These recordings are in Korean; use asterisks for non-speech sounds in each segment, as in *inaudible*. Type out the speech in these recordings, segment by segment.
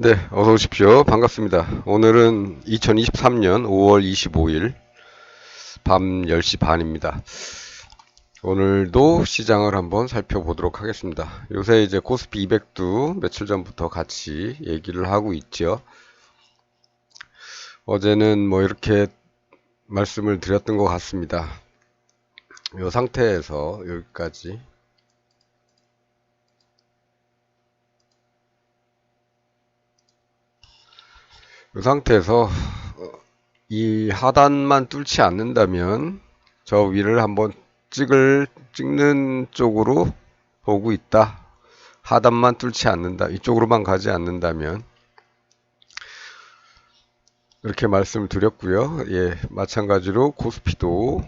네, 어서 오십시오. 반갑습니다. 오늘은 2023년 5월 25일 밤 10시 반입니다. 오늘도 시장을 한번 살펴보도록 하겠습니다. 요새 이제 코스피 200도 며칠 전부터 같이 얘기를 하고 있죠. 어제는 뭐 이렇게 말씀을 드렸던 것 같습니다. 이 상태에서 여기까지 이 상태에서 어, 이 하단만 뚫지 않는다면 저 위를 한번 찍을 찍는 쪽으로 보고 있다. 하단만 뚫지 않는다. 이쪽으로만 가지 않는다면 이렇게 말씀을 드렸고요. 예, 마찬가지로 코스피도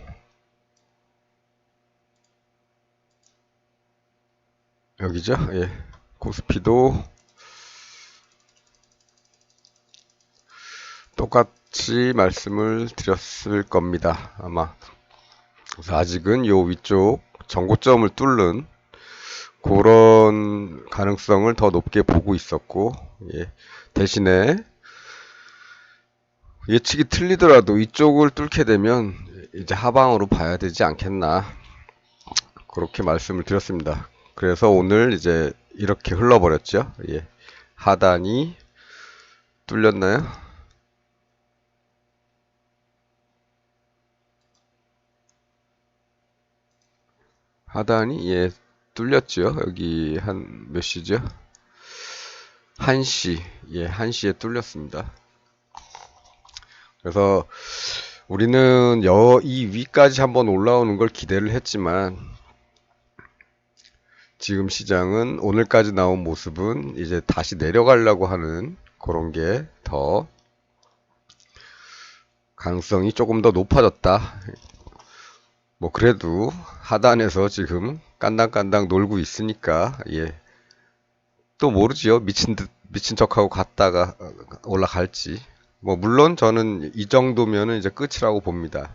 여기죠. 예, 코스피도 똑같이 말씀을 드렸을 겁니다. 아마. 그래서 아직은 요 위쪽 전고점을 뚫는 그런 가능성을 더 높게 보고 있었고, 예. 대신에 예측이 틀리더라도 이쪽을 뚫게 되면 이제 하방으로 봐야 되지 않겠나. 그렇게 말씀을 드렸습니다. 그래서 오늘 이제 이렇게 흘러버렸죠. 예. 하단이 뚫렸나요? 하단이 예 뚫렸죠. 여기 한 몇 시죠? 1시. 예, 1시에 뚫렸습니다. 그래서 우리는 여 이 위까지 한번 올라오는 걸 기대를 했지만 지금 시장은 오늘까지 나온 모습은 이제 다시 내려가려고 하는 그런 게 더 가능성이 조금 더 높아졌다. 뭐 그래도 하단에서 지금 깐당깐당 놀고 있으니까 예. 또 모르지요. 미친 듯 미친 척하고 갔다가 올라갈지. 뭐 물론 저는 이 정도면은 이제 끝이라고 봅니다.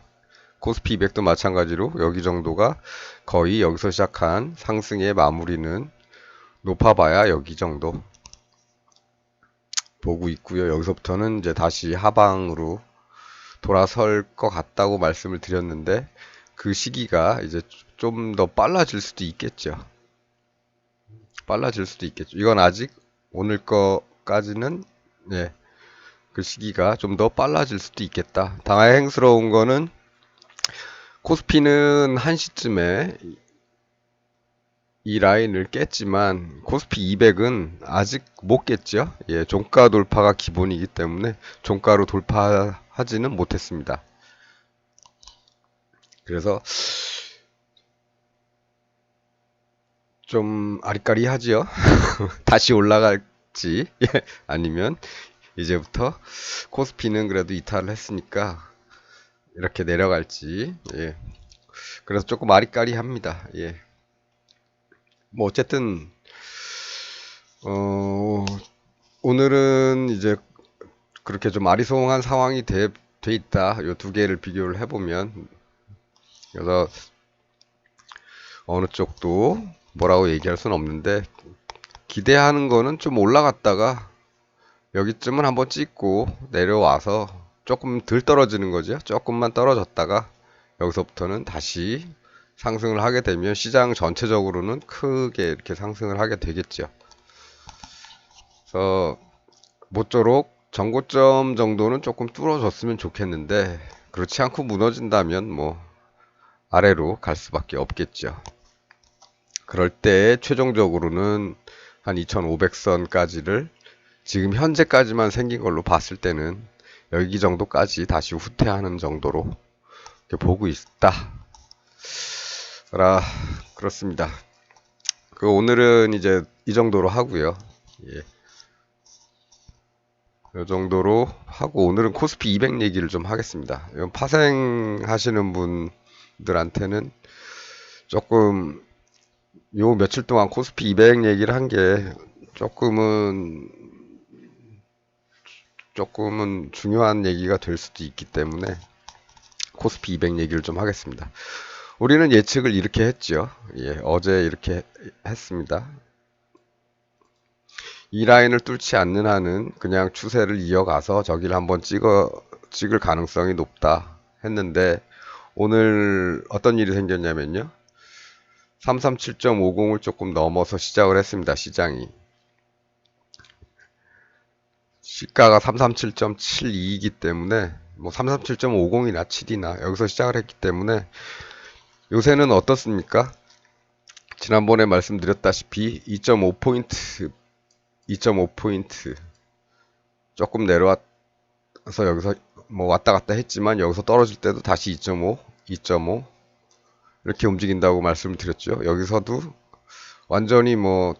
코스피 200도 마찬가지로 여기 정도가 거의 여기서 시작한 상승의 마무리는 높아봐야 여기 정도 보고 있고요. 여기서부터는 이제 다시 하방으로 돌아설 것 같다고 말씀을 드렸는데 그 시기가 이제 좀 더 빨라질 수도 있겠죠. 빨라질 수도 있겠죠. 이건 아직 오늘 거까지는 네, 그 시기가 좀 더 빨라질 수도 있겠다. 다행스러운 거는 코스피는 1시쯤에 이 라인을 깼지만 코스피 200은 아직 못 깼죠. 예, 종가 돌파가 기본이기 때문에 종가로 돌파하지는 못했습니다. 그래서 좀 아리까리하지요. *laughs* 다시 올라갈지 예, *laughs* 아니면 이제부터 코스피는 그래도 이탈을 했으니까 이렇게 내려갈지 예. 그래서 조금 아리까리합니다. 예. 뭐 어쨌든 어 오늘은 이제 그렇게 좀 아리송한 상황이 돼, 돼 있다. 요 두 개를 비교를 해보면 그래서 어느 쪽도 뭐라고 얘기할 수는 없는데 기대하는 거는 좀 올라갔다가 여기쯤은 한번 찍고 내려와서 조금 덜 떨어지는 거죠. 조금만 떨어졌다가 여기서부터는 다시 상승을 하게 되면 시장 전체적으로는 크게 이렇게 상승을 하게 되겠죠. 그래서 모쪼록 전고점 정도는 조금 뚫어졌으면 좋겠는데 그렇지 않고 무너진다면 뭐 아래로 갈 수밖에 없겠죠. 그럴 때 최종적으로는 한 2500선까지를 지금 현재까지만 생긴 걸로 봤을 때는 여기 정도까지 다시 후퇴하는 정도로 보고 있다. 라 그렇습니다. 그 오늘은 이제 이 정도로 하고요. 예. 이 정도로 하고 오늘은 코스피 200 얘기를 좀 하겠습니다. 파생 하시는 분 들한테는 조금 요 며칠 동안 코스피 200 얘기를 한 게 조금은 조금은 중요한 얘기가 될 수도 있기 때문에 코스피 200 얘기를 좀 하겠습니다. 우리는 예측을 이렇게 했죠. 예, 어제 이렇게 했습니다. 이 라인을 뚫지 않는 한은 그냥 추세를 이어가서 저기를 한번 찍어 찍을 가능성이 높다 했는데 오늘 어떤 일이 생겼냐면요. 337.50을 조금 넘어서 시작을 했습니다. 시장이. 시가가 337.72이기 때문에 뭐 337.50이나 7이나 여기서 시작을 했기 때문에 요새는 어떻습니까? 지난번에 말씀드렸다시피 2.5포인트 2.5포인트 조금 내려와서 여기서 뭐 왔다 갔다 했지만 여기서 떨어질 때도 다시 2.5, 2.5 이렇게 움직인다고 말씀을 드렸죠. 여기서도 완전히 뭐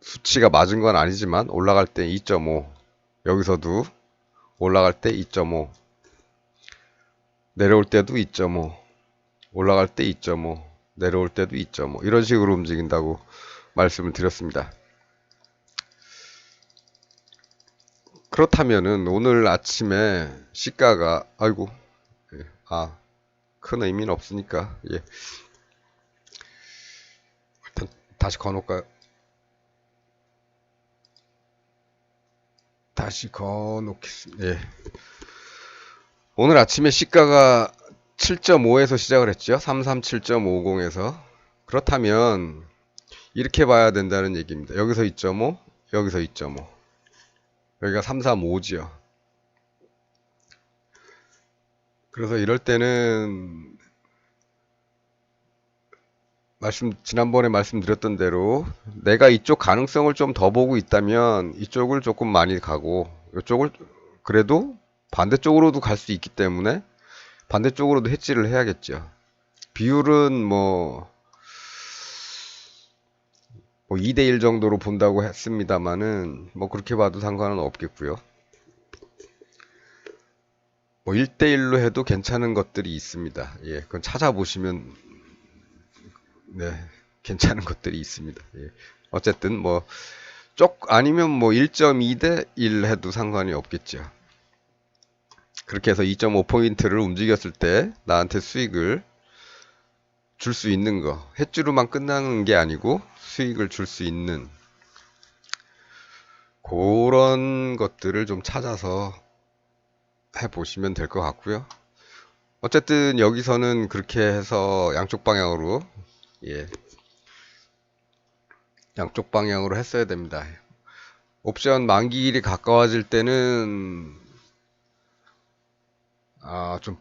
수치가 맞은 건 아니지만 올라갈 때 2.5 여기서도 올라갈 때 2.5 내려올 때도 2.5 올라갈 때 2.5 내려올 때도 2.5 이런 식으로 움직인다고 말씀을 드렸습니다. 그렇다면은 오늘 아침에 시가가 아이고 예, 아 큰 의미는 없으니까 예 일단 다시 거놓을까요? 다시 거놓겠습니다. 예. 오늘 아침에 시가가 7.5에서 시작을 했죠. 337.50에서 그렇다면 이렇게 봐야 된다는 얘기입니다. 여기서 2.5 여기서 2.5 여기가 335지요. 그래서 이럴 때는 말씀 지난번에 말씀드렸던 대로 내가 이쪽 가능성을 좀 더 보고 있다면 이쪽을 조금 많이 가고 이쪽을 그래도 반대쪽으로도 갈 수 있기 때문에 반대쪽으로도 해지를 해야겠죠. 비율은 뭐, 뭐 2대1 정도로 본다고 했습니다만은 뭐 그렇게 봐도 상관은 없겠고요. 뭐 1대1로 해도 괜찮은 것들이 있습니다. 예, 그건 찾아보시면 네, 괜찮은 것들이 있습니다. 예. 어쨌든 뭐 쪽 아니면 뭐 1.2대 1 해도 상관이 없겠죠. 그렇게 해서 2.5 포인트를 움직였을 때 나한테 수익을 줄 수 있는 거. 횟주로만 끝나는 게 아니고 수익을 줄 수 있는 그런 것들을 좀 찾아서 해 보시면 될 것 같고요. 어쨌든 여기서는 그렇게 해서 양쪽 방향으로 예. 양쪽 방향으로 했어야 됩니다. 옵션 만기 일이 가까워질 때는 아, 좀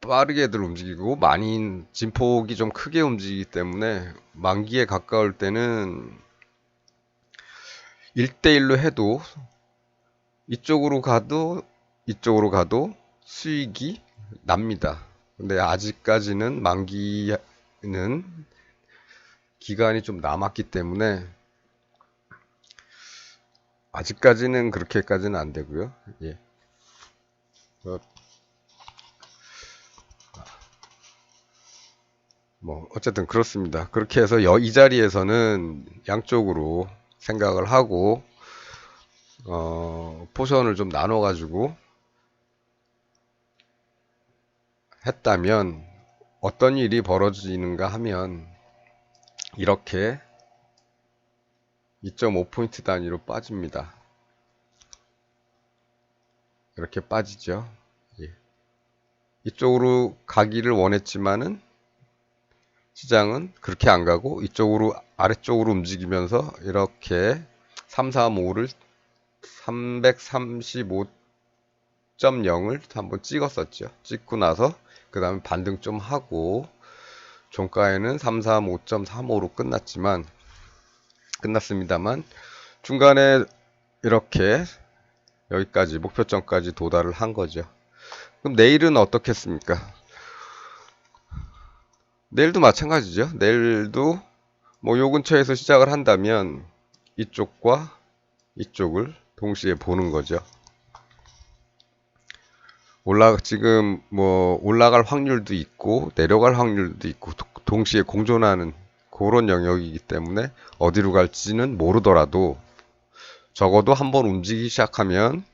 빠르게들 움직이고 많이 진폭이 좀 크게 움직이기 때문에 만기에 가까울 때는 1대1로 해도 이쪽으로 가도 이쪽으로 가도 수익이 납니다. 근데 아직까지는 만기는 기간이 좀 남았기 때문에 아직까지는 그렇게까지는 안 되고요. 예. 어, 뭐 어쨌든 그렇습니다. 그렇게 해서 여, 이 자리에서는 양쪽으로 생각을 하고 어, 포션을 좀 나눠 가지고 했다면 어떤 일이 벌어지는가 하면 이렇게 2.5포인트 단위로 빠집니다. 이렇게 빠지죠. 예. 이쪽으로 가기를 원했지만은 시장은 그렇게 안 가고 이쪽으로 아래쪽으로 움직이면서 이렇게 335를 335.0을 한번 찍었었죠. 찍고 나서 그 다음에 반등 좀 하고 종가에는 335.35로 끝났지만 끝났습니다만 중간에 이렇게 여기까지 목표점까지 도달을 한 거죠. 그럼 내일은 어떻겠습니까? 내일도 마찬가지죠. 내일도 뭐 요 근처에서 시작을 한다면 이쪽과 이쪽을 동시에 보는 거죠. 올라 지금 뭐 올라갈 확률도 있고 내려갈 확률도 있고 동시에 공존하는 그런 영역이기 때문에 어디로 갈지는 모르더라도 적어도 한번 움직이기 시작하면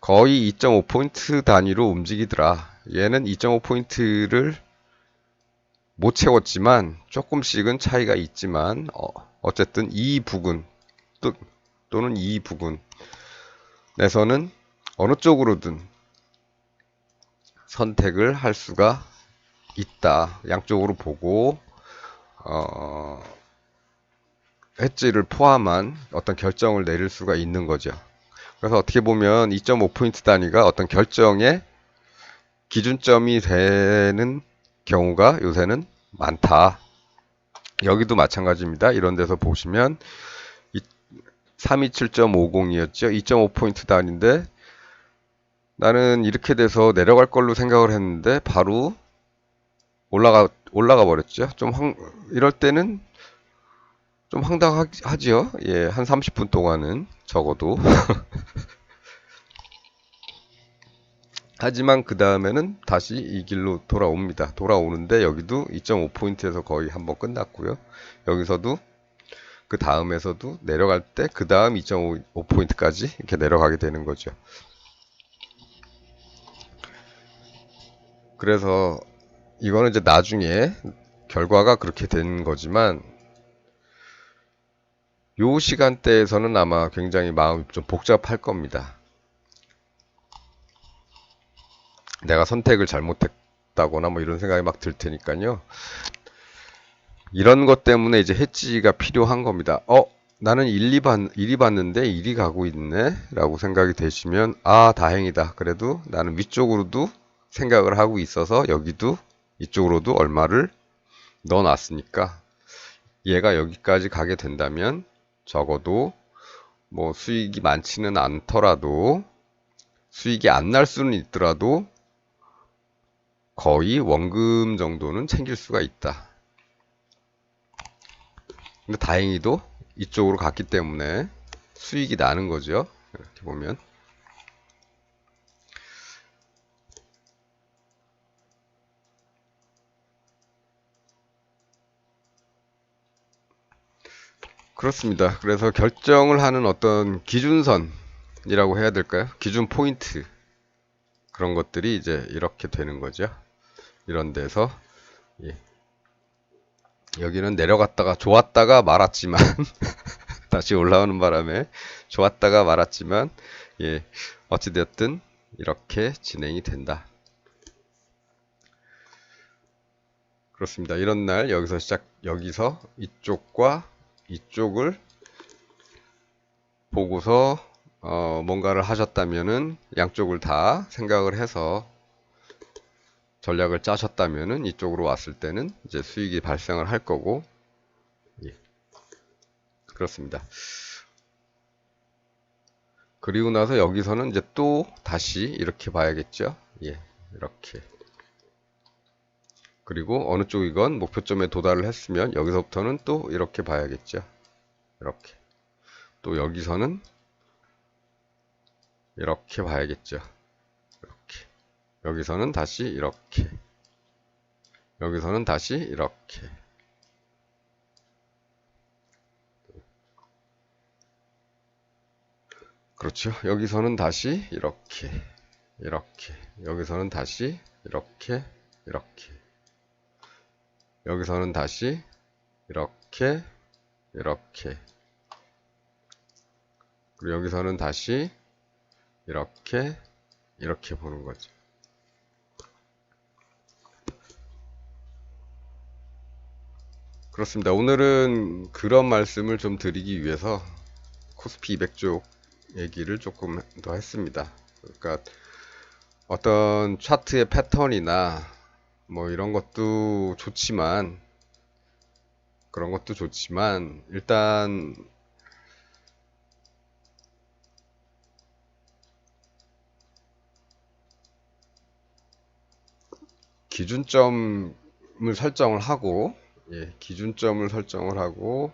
거의 2.5포인트 단위로 움직이더라. 얘는 2.5포인트를 못 채웠지만 조금씩은 차이가 있지만 어, 어쨌든 이 부근 또, 또는 이 부분 에서는 어느 쪽으로든 선택을 할 수가 있다. 양쪽으로 보고 어, 엣지를 포함한 어떤 결정을 내릴 수가 있는 거죠. 그래서 어떻게 보면 2.5포인트 단위가 어떤 결정의 기준점이 되는 경우가 요새는 많다. 여기도 마찬가지입니다. 이런 데서 보시면 327.50이었죠. 2.5포인트 단위인데 나는 이렇게 돼서 내려갈 걸로 생각을 했는데 바로 올라가 올라가 버렸죠. 좀 황, 이럴 때는 좀 황당하지요. 예, 한 30분 동안은 적어도. *laughs* 하지만 그 다음에는 다시 이 길로 돌아옵니다. 돌아오는데 여기도 2.5포인트에서 거의 한번 끝났고요. 여기서도 그 다음에서도 내려갈 때 그 다음 2.5포인트까지 이렇게 내려가게 되는 거죠. 그래서 이거는 이제 나중에 결과가 그렇게 된 거지만 요 시간대에서는 아마 굉장히 마음이 좀 복잡할 겁니다. 내가 선택을 잘못했다거나 뭐 이런 생각이 막 들 테니까요. 이런 것 때문에 이제 해지가 필요한 겁니다. 어, 나는 1, 2 봤, 1이 봤는데 1이 가고 있네? 라고 생각이 되시면, 아, 다행이다. 그래도 나는 위쪽으로도 생각을 하고 있어서 여기도 이쪽으로도 얼마를 넣어 놨으니까 얘가 여기까지 가게 된다면 적어도 뭐 수익이 많지는 않더라도 수익이 안 날 수는 있더라도 거의 원금 정도는 챙길 수가 있다. 근데 다행히도 이쪽으로 갔기 때문에 수익이 나는 거죠. 이렇게 보면. 그렇습니다. 그래서 결정을 하는 어떤 기준선이라고 해야 될까요? 기준 포인트. 그런 것들이 이제 이렇게 되는 거죠. 이런 데서. 예. 여기는 내려갔다가 좋았다가 말았지만, *laughs* 다시 올라오는 바람에 좋았다가 말았지만, 예. 어찌되었든 이렇게 진행이 된다. 그렇습니다. 이런 날 여기서 시작, 여기서 이쪽과 이쪽을 보고서 어, 뭔가를 하셨다면은 양쪽을 다 생각을 해서 전략을 짜셨다면은 이쪽으로 왔을 때는 이제 수익이 발생을 할 거고 예. 그렇습니다. 그리고 나서 여기서는 이제 또 다시 이렇게 봐야겠죠. 예, 이렇게. 그리고 어느 쪽이건 목표점에 도달을 했으면 여기서부터는 또 이렇게 봐야겠죠. 이렇게. 또 여기서는 이렇게 봐야겠죠. 여기서는 다시 이렇게. 여기서는 다시 이렇게. 그렇죠. 여기서는 다시 이렇게. 이렇게. 여기서는 다시 이렇게. 이렇게. 여기서는 다시 이렇게 이렇게 그리고 여기서는 다시 이렇게 이렇게 보는 거죠. 그렇습니다. 오늘은 그런 말씀을 좀 드리기 위해서 코스피 200쪽 얘기를 조금 더 했습니다. 그러니까 어떤 차트의 패턴이나 뭐 이런 것도 좋지만 그런 것도 좋지만 일단 기준점을 설정을 하고 예, 기준점을 설정을 하고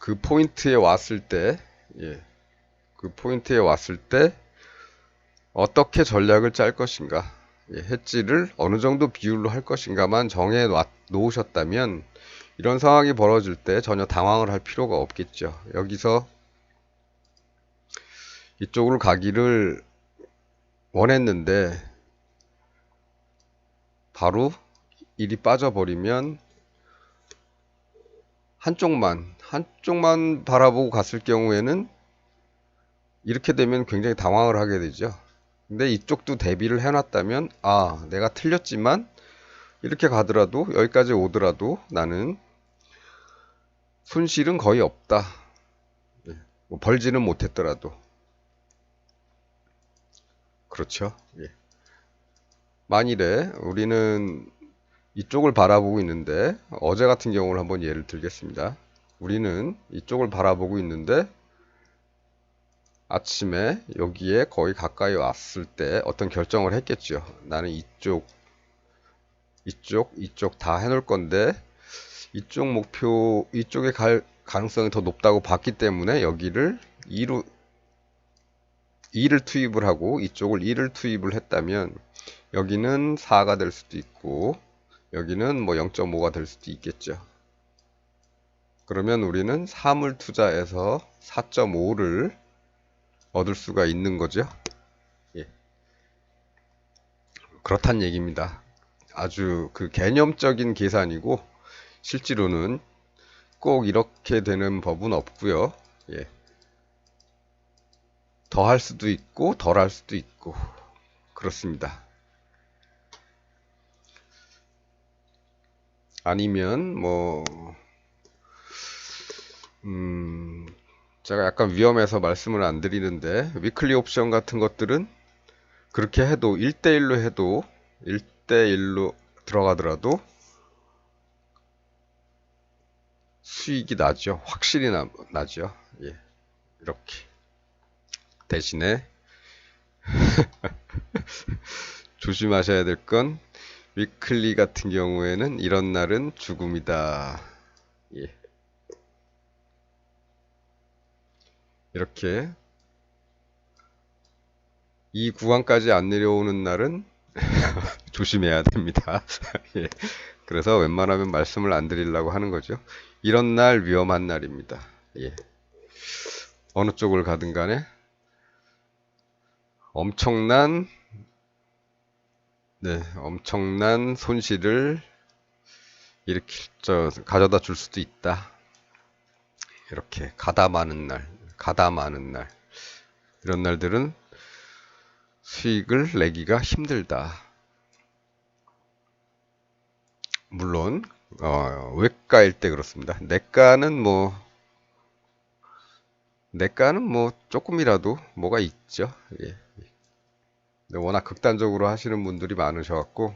그 포인트에 왔을 때, 예, 그 포인트에 왔을 때 어떻게 전략을 짤 것인가, 예, 해지를 어느 정도 비율로 할 것인가만 정해 놓으셨다면 이런 상황이 벌어질 때 전혀 당황을 할 필요가 없겠죠. 여기서 이쪽으로 가기를 원했는데 바로 일이 빠져버리면 한쪽만 한쪽만 바라보고 갔을 경우에는 이렇게 되면 굉장히 당황을 하게 되죠. 근데 이쪽도 대비를 해놨다면 아 내가 틀렸지만 이렇게 가더라도 여기까지 오더라도 나는 손실은 거의 없다. 예, 뭐 벌지는 못했더라도 그렇죠. 예. 만일에 우리는 이쪽을 바라보고 있는데 어제 같은 경우를 한번 예를 들겠습니다. 우리는 이쪽을 바라보고 있는데 아침에 여기에 거의 가까이 왔을 때 어떤 결정을 했겠죠. 나는 이쪽, 이쪽, 이쪽 다 해놓을 건데 이쪽 목표, 이쪽에 갈 가능성이 더 높다고 봤기 때문에 여기를 2로 2를 투입을 하고 이쪽을 2를 투입을 했다면 여기는 4가 될 수도 있고 여기는 뭐 0.5가 될 수도 있겠죠. 그러면 우리는 3을 투자해서 4.5를 얻을 수가 있는 거죠. 예. 그렇단 얘기입니다. 아주 그 개념적인 계산이고 실제로는 꼭 이렇게 되는 법은 없고요. 예. 더 할 수도 있고 덜 할 수도 있고 그렇습니다. 아니면 뭐 음, 제가 약간 위험해서 말씀을 안 드리는데 위클리 옵션 같은 것들은 그렇게 해도 1대1로 해도 1대1로 들어가더라도 수익이 나죠. 확실히 나, 나죠. 예. 이렇게. 대신에 *laughs* 조심하셔야 될 건 위클리 같은 경우에는 이런 날은 죽음이다. 예. 이렇게 이 구간까지 안 내려오는 날은 *laughs* 조심해야 됩니다. *laughs* 예. 그래서 웬만하면 말씀을 안 드리려고 하는 거죠. 이런 날 위험한 날입니다. 예. 어느 쪽을 가든 간에 엄청난 네, 엄청난 손실을 일으킬 저 가져다 줄 수도 있다. 이렇게 가담하는 날, 가담하는 날 이런 날들은 수익을 내기가 힘들다. 물론 어, 외가일 때 그렇습니다. 내가는 뭐 내가는 뭐 조금이라도 뭐가 있죠. 예. 워낙 극단적으로 하시는 분들이 많으셔갖고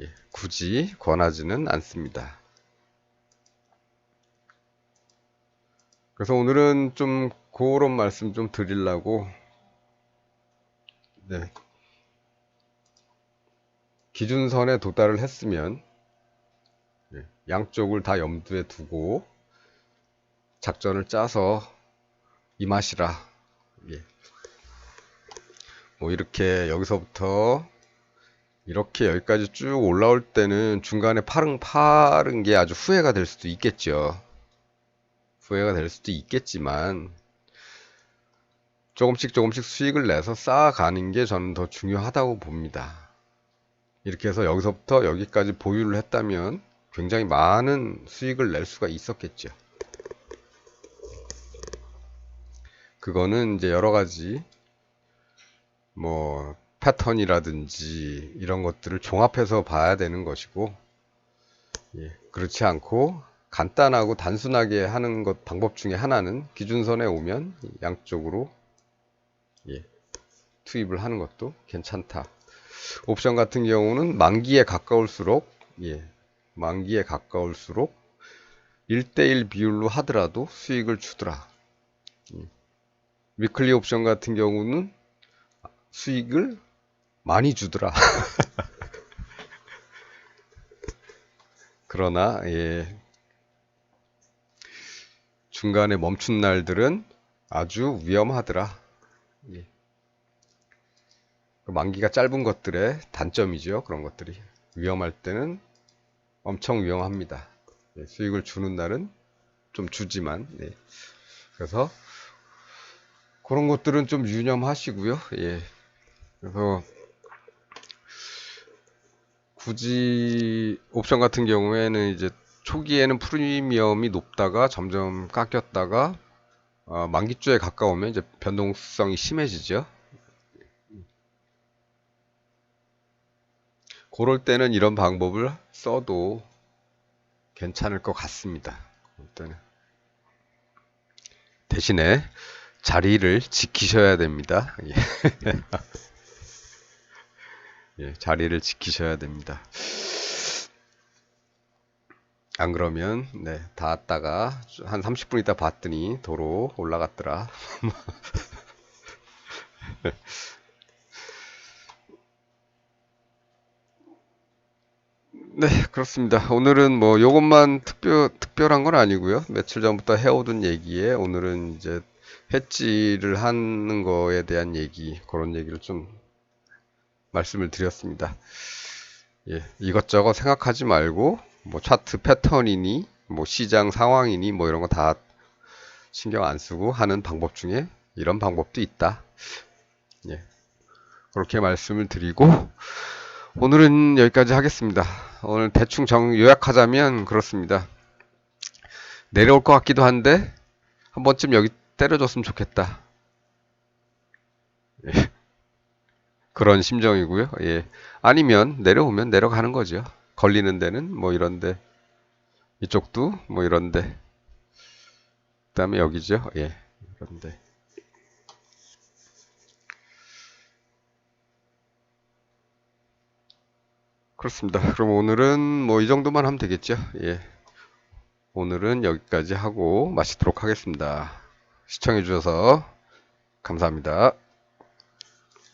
예, 굳이 권하지는 않습니다. 그래서 오늘은 좀 그런 말씀 좀 드리려고 네. 기준선에 도달을 했으면 예, 양쪽을 다 염두에 두고 작전을 짜서 임하시라. 예. 뭐 이렇게 여기서부터 이렇게 여기까지 쭉 올라올 때는 중간에 파른 파른 게 아주 후회가 될 수도 있겠죠. 후회가 될 수도 있겠지만 조금씩 조금씩 수익을 내서 쌓아가는 게 저는 더 중요하다고 봅니다. 이렇게 해서 여기서부터 여기까지 보유를 했다면 굉장히 많은 수익을 낼 수가 있었겠죠. 그거는 이제 여러 가지 뭐 패턴이라든지 이런 것들을 종합해서 봐야 되는 것이고 예, 그렇지 않고 간단하고 단순하게 하는 것 방법 중에 하나는 기준선에 오면 양쪽으로 예, 투입을 하는 것도 괜찮다. 옵션 같은 경우는 만기에 가까울수록 예, 만기에 가까울수록 1대1 비율로 하더라도 수익을 주더라. 음. 위클리 옵션 같은 경우는 수익을 많이 주더라. *laughs* 그러나 예, 중간에 멈춘 날들은 아주 위험하더라. 만기가 짧은 것들의 단점이죠. 그런 것들이 위험할 때는 엄청 위험합니다. 예, 수익을 주는 날은 좀 주지만 예. 그래서 그런 것들은 좀 유념하시고요. 예. 그래서 굳이 옵션 같은 경우에는 이제 초기에는 프리미엄이 높다가 점점 깎였다가 어, 만기주에 가까우면 이제 변동성이 심해지죠. 그럴 때는 이런 방법을 써도 괜찮을 것 같습니다. 때는. 대신에 자리를 지키셔야 됩니다. 예. *laughs* 예, 자리를 지키셔야 됩니다. 안 그러면 네, 닿았다가 한 30분 있다 봤더니 도로 올라갔더라. *laughs* 네, 그렇습니다. 오늘은 뭐 요것만 특별 특별한 건 아니고요. 며칠 전부터 해오던 얘기에 오늘은 이제 해지를 하는 거에 대한 얘기 그런 얘기를 좀 말씀을 드렸습니다. 예, 이것저것 생각하지 말고 뭐 차트 패턴이니 뭐 시장 상황이니 뭐 이런 거 다 신경 안 쓰고 하는 방법 중에 이런 방법도 있다. 예. 그렇게 말씀을 드리고 오늘은 여기까지 하겠습니다. 오늘 대충 정 요약하자면 그렇습니다. 내려올 것 같기도 한데 한 번쯤 여기 때려줬으면 좋겠다. 예. 그런 심정이고요. 예. 아니면 내려오면 내려가는 거죠. 걸리는 데는 뭐 이런데 이쪽도 뭐 이런데 그다음에 여기죠. 예. 이런데 그렇습니다. *laughs* 그럼 오늘은 뭐 이 정도만 하면 되겠죠. 예. 오늘은 여기까지 하고 마치도록 하겠습니다. 시청해 주셔서 감사합니다.